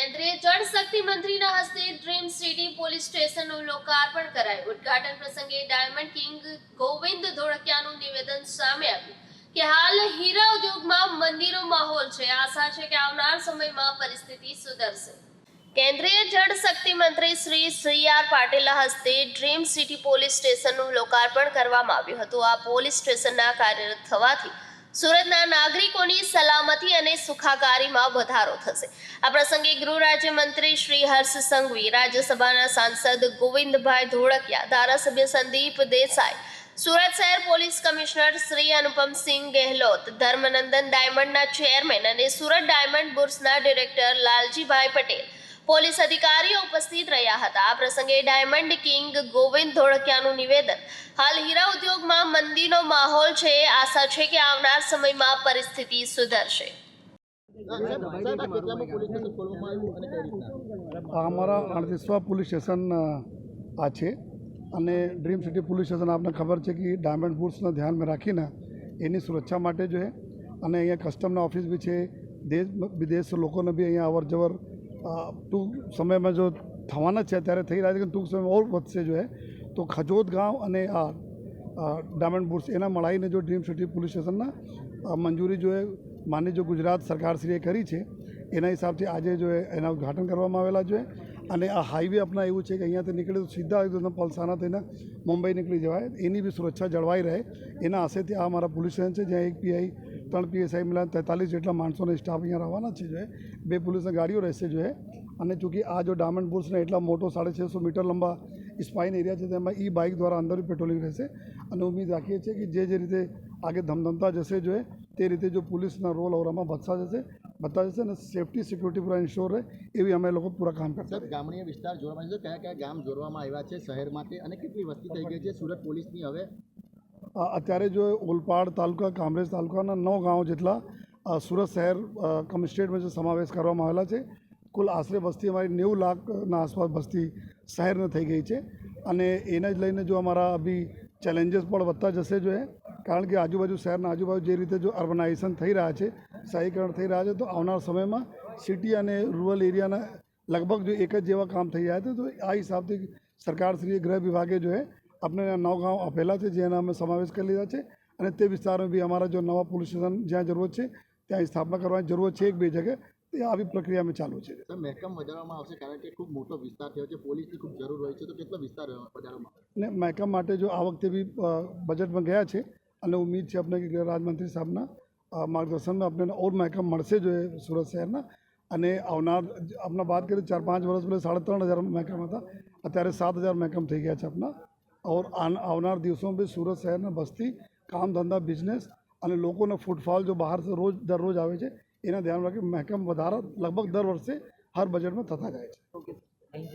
કેન્દ્રીય જળશક્તિ મંત્રીના હસ્તે dream city police સ્ટેશનનું લોકાર્પણ કરાયું. ઉદ્ઘાટન પ્રસંગે ડાયમંડ કિંગ ગોવિંદ ધોળકિયાનું નિવેદન સામે આવ્યું કે હાલ હીરા ઉદ્યોગમાં મંદિરો માહોલ છે. આશા છે કે આવનાર સમયમાં પરિસ્થિતિ સુધરશે. કેન્દ્રીય જળશક્તિ મંત્રી શ્રી સી આર પાટીલના હસ્તે ડ્રીમ સિટી પોલીસ સ્ટેશનનું લોકાર્પણ કરવામાં આવ્યું હતું. આ પોલીસ સ્ટેશનના કાર્યરત થવાથી સુરતના નાગરિકોની સલામતી અને સુખાકારીમાં વધારો થશે. આ પ્રસંગે ગૃહ રાજ્યમંત્રી શ્રી હર્ષ સંઘવી, રાજ્યસભાના સાંસદ ગોવિંદભાઈ ધોળકિયા, ધારાસભ્ય સંદીપ દેસાઈ, સુરત શહેર પોલીસ કમિશનર શ્રી અનુપમસિંહ ગેહલોત, ધર્મનંદન ડાયમંડના ચેરમેન અને સુરત ડાયમંડ બુર્સના ડિરેક્ટર લાલજીભાઈ પટેલ પોલીસ અધિકારીઓ ઉપસ્થિત રહ્યા હતા. આ પ્રસંગે ડાયમંડ કિંગ ગોવિંદ ધોળકિયાનું નિવેદન. હાલ હીરા ઉદ્યોગમાં મંદીનો માહોલ છે. આશા છે કે આવનાર સમયમાં પરિસ્થિતિ સુધરશે. અમારા અડતીસવા પોલીસ સ્ટેશન આ છે. અને ડ્રીમ સિટી પોલીસ સ્ટેશન આપને ખબર છે કે ડાયમંડ બુટ્સને ધ્યાનમાં રાખીને એની સુરક્ષા માટે જો અને અહીંયા કસ્ટમના ઓફિસ બી છે. દેશ, વિદેશ લોકોને બી અહીંયા અવર જવર ટૂંક સમયમાં જો થવાના છે ત્યારે થઈ રહ્યા છે કે ટૂંક સમયમાં ઓર વધશે જો છે તો ખજોદ ગાંવ અને આ ડાયમંડ બુટ્સ એના મળાઈને જો ડ્રીમ સિટી પોલીસ સ્ટેશનના મંજૂરી જો એ માની જો ગુજરાત સરકારશ્રીએ કરી છે, એના હિસાબથી આજે જો એના ઉદ્ઘાટન કરવામાં આવેલા છે અને આ હાઈવે આપણા એવું છે કે અહીંયાથી નીકળે તો સીધા પલસાણા થઈને મુંબઈ નીકળી જવાય, એની બી સુરક્ષા જળવાઈ રહે, એના આશેથી આ અમારા પોલીસ સ્ટેશન છે, જ્યાં એક પીઆઈ ત્રણ પીએસઆઈ મળ્યા તેતાલીસ જેટલા માણસોને સ્ટાફ અહીંયા રહેવાના છે, જો એ. બે પોલીસની ગાડીઓ રહેશે, જો એ. અને ચૂંકि આ જો ડાયમંડ બુલ્સને એટલા મોટો સાડે છસો મીટર લંબા સ્પાઇન એરિયા છે, તેમાં ઈ બાઇક દ્વારા અંદર પેટ્રોલિંગ રહેશે અને ઉમ્મીદ રાખીએ છીએ કે જે જે રીતે આગે ધમધમતા જશે, જો એ, તે રીતે જો પોલીસના રોલ ઓવરમાં વધતા જશે વધતા જશે અને સેફટી સિક્યુરિટી પૂરા ઇન્શ્યોર રહે, એવી અમે લોકો પૂરા કામ કરતા ગામડીય વિસ્તાર જોડવામાં છે કયા કયા ગામ જોડવામાં આવ્યા છે, શહેરમાંથી અને કેટલી વસ્તી થઈ ગઈ છે, સુરત પોલીસની હવે અત્યારે જો ઓલપાડ તાલુકા, કામરેજ તાલુકાના નવ ગાંવ જેટલા સુરત શહેર કમિસ્ટેટમાં જે સમાવેશ કરવામાં આવેલા છે, કુલ આશરે વસ્તી અમારી નેવું લાખના આસપાસ વસ્તી શહેરને થઈ ગઈ છે. અને એને જ લઈને જો અમારા અભી ચેલેન્જીસ પણ વધતા જશે જો એ, કારણ કે આજુબાજુ શહેરના આજુબાજુ જે રીતે જો અર્બનાઇઝેશન થઈ રહ્યા છે, શહેરીકરણ થઈ રહ્યા છે, તો આવનાર સમયમાં સિટી અને રૂરલ એરિયાના લગભગ જો એક જ જેવા કામ થઈ રહ્યા છે, તો આ હિસાબથી સરકારશ્રીએ ગૃહ વિભાગે જો એ આપણે નવ ગામ આપેલા છે જેના અમે સમાવેશ કરી લીધા છે અને તે વિસ્તારમાં બી અમારા જો નવા પોલીસ સ્ટેશન જ્યાં જરૂરત છે ત્યાં સ્થાપના કરવાની જરૂરત છે એક બે જગ્યાએ. તે આવી પ્રક્રિયામાં ચાલુ છે. મહેકમ વધારવામાં આવશે કારણ કે ખૂબ મોટો વિસ્તાર થયો છે પોલીસની ખૂબ જરૂર હોય છે તો કેટલો વિસ્તાર વધારવામાં? ને મહેકમ માટે જો આ વખતે બી બજેટમાં ગયા છે અને ઉમ્મીદ છે આપણે કે રાજમંત્રી સાહેબના માર્ગદર્શનમાં આપણે ઓર મહેકમ મળશે જો એ સુરત શહેરના. અને આવનાર આપણા વાત કરીએ ચાર પાંચ વર્ષ પહેલાં સાડા ત્રણ હજાર મહેકમ હતા. અત્યારે સાત હજાર મહેકમ થઈ ગયા છે આપણા આન- આવનાર દિવસોમાં બી સુરત શહેરના વસ્તી કામ ધંધા બિઝનેસ અને લોકોનો ફૂટફોલ જો બહારથી રોજ દરરોજ આવે છે, એના ધ્યાન રાખી મહેકમ વધારા લગભગ દર વર્ષે હર બજેટમાં થતા જાય છે.